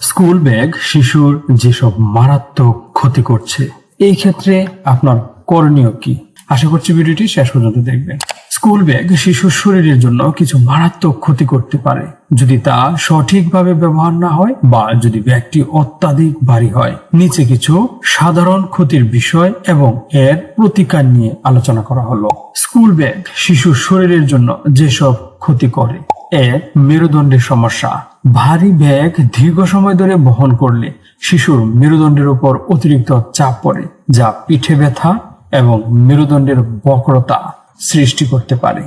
School bag, শিশুর যেসব মারাত্মক ক্ষতি করছে, এই ক্ষেত্রে আপনার করণীয় কি? আশা করছি ভিডিওটি শেষ পর্যন্ত দেখবেন। স্কুল ব্যাগ শিশুর শরীরের জন্য কিছু মারাত্মক ক্ষতি করতে পারে। যদি তা সঠিকভাবে ব্যবহার না হয় বা যদি ব্যাগটি অত্যাধিক ভারী হয়, নিচে কিছু সাধারণ ক্ষতির বিষয় এবং এর প্রতিকার নিয়ে আলোচনা করা হলো। স্কুল ব্যাগ শিশুর শরীরের জন্য যেসব ক্ষতি করে এক মেরুদণ্ডের সমস্যা। ভারী ব্যাগ দীর্ঘ সময় ধরে বহন করলে শিশুর মেরুদণ্ডের উপর অতিরিক্ত চাপ পড়ে, যা পিঠে ব্যথা এবং মেরুদণ্ডের বক্রতা সৃষ্টি করতে পারে।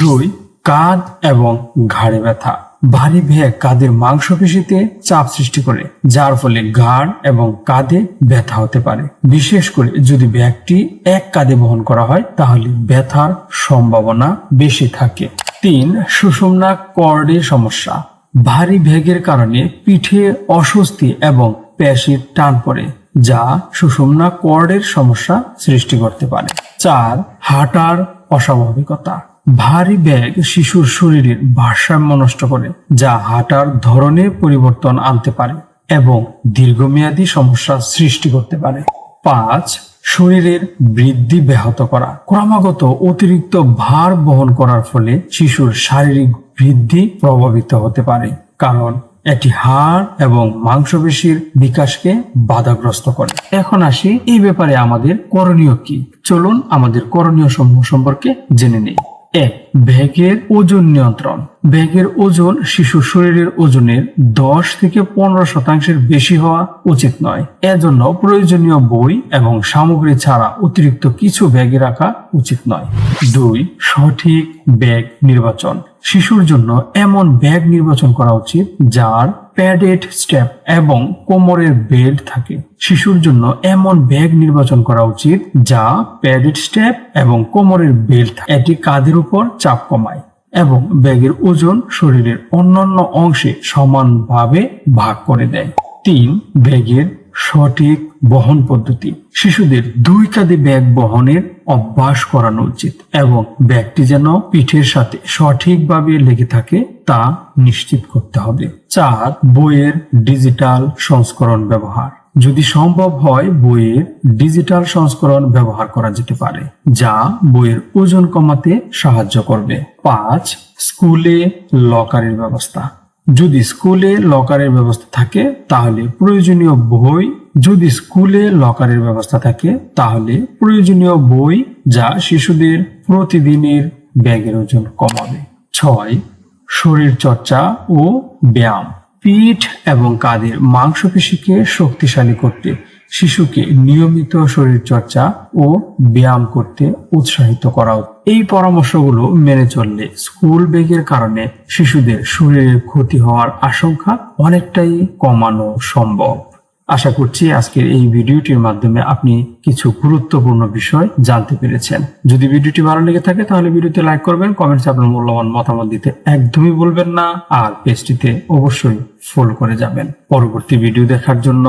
দুই, কাঁধ এবং ঘাড়ে ব্যথা। ভারী ব্যাগ কাঁধের মাংসপেশিতে চাপ সৃষ্টি করে, যার ফলে ঘাড় এবং কাঁধে ব্যথা হতে পারে। বিশেষ করে যদি ব্যাগটি এক কাঁধে বহন করা হয়, তাহলে ব্যথার সম্ভাবনা বেশি থাকে। তিন, সুষুম্না কর্ডের সমস্যা। ভারী ব্যাগের কারণে পিঠে অস্বস্তি এবং পেশির টান পড়ে, যা সুষুম্না কর্ডের সমস্যা সৃষ্টি করতে পারে। চার, হাঁটার অস্বাভাবিকতা। ভারী ব্যাগ শিশুর শরীরের ভারসাম্য নষ্ট করে, যা হাঁটার ধরনে পরিবর্তন আনতে পারে এবং দীর্ঘমেয়াদী সমস্যা সৃষ্টি করতে পারে। পাঁচ শরীরের বৃদ্ধি ব্যাহত করা। ক্রমাগত অতিরিক্ত ভার বহন করার ফলে শিশুর শারীরিক বৃদ্ধি প্রভাবিত হতে পারে, কারণ এটি হাড় এবং মাংসপেশির বিকাশকে বাধাগ্রস্ত করে। এখন আসি এই ব্যাপারে আমাদের করণীয় কি। চলুন আমাদের করণীয় সমূহ সম্পর্কে জেনে নেই। এক, ব্যাগের ওজন নিয়ন্ত্রণ। ব্যাগের ওজন শিশু শরীরের ওজনের দশ থেকে পনেরো শতাংশের বেশি হওয়া উচিত নয়। এজন্য প্রয়োজনীয় বই এবং সামগ্রী ছাড়া অতিরিক্ত কিছু ব্যাগে রাখা উচিত নয়। দুই, সঠিক ব্যাগ নির্বাচন। শিশুর জন্য এমন ব্যাগ নির্বাচন করা উচিত যার প্যাডেড স্ট্যাপ এবং কোমরের বেল্ট থাকে। শিশুর জন্য এমন ব্যাগ নির্বাচন করা উচিত যা প্যাডেড স্টেপ এবং কোমরের বেল্ট এটি কাঁধের উপর চাপ কমায় এবং ব্যাগের ওজন শরীরের অন্যান্য অংশে সমানভাবে ভাগ করে দেয়। তিন, ব্যাগের সঠিক বহন পদ্ধতি। শিশুদের দুই কাঁধে ব্যাগ বহনের অভ্যাস করানো উচিত এবং ব্যাগটি যেন পিঠের সাথে সঠিকভাবে লেগে থাকে তা নিশ্চিত করতে হবে। চার, বইয়ের ডিজিটাল সংস্করণ ব্যবহার। যদি সম্ভব হয়, বইয়ের ডিজিটাল সংস্করণ ব্যবহার করা যেতে পারে, যা বইয়ের ওজন কমাতে সাহায্য করবে। পাঁচ, স্কুলে লকারের ব্যবস্থা। যদি স্কুলে লকারের ব্যবস্থা থাকে, তাহলে প্রয়োজনীয় বই যদি স্কুলে লকারের ব্যবস্থা থাকে, তাহলে প্রয়োজনীয় বই যা শিশুদের প্রতিদিনের ব্যাগের ওজন কমাবে। ছয়, শরীর চর্চা ও ব্যায়াম। পিঠ এবং কাঁধের মাংসপেশিকে শক্তিশালী করতে, শিশুকে নিয়মিত শরীর চর্চা ও ব্যায়াম করতে উৎসাহিত করা। এই পরামর্শগুলো মেনে চললে স্কুল ব্যাগের কারণে শিশুদের শরীরের ক্ষতি হওয়ার আশঙ্কা অনেকটাই কমানো সম্ভব। আশা করছি আজকের এই ভিডিওটির মাধ্যমে আপনি কিছু গুরুত্বপূর্ণ বিষয় জানতে পেরেছেন। যদি ভিডিওটি ভালো লেগে থাকে তাহলে ভিডিওতে লাইক করবেন কমেন্টসে আপনার মূল্যবান মতামত দিতে একদমই বলবেন না, আর পেজটিতে অবশ্যই ফলো করে যাবেন। পরবর্তী ভিডিও দেখার জন্য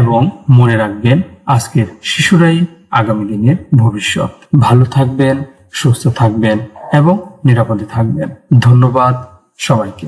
এবং মনে রাখবেন, আজকের শিশুরাই আগামী দিনের ভবিষ্যৎ। ভালো থাকবেন, সুস্থ থাকবেন এবং নিরাপদে থাকবেন। ধন্যবাদ সবাইকে।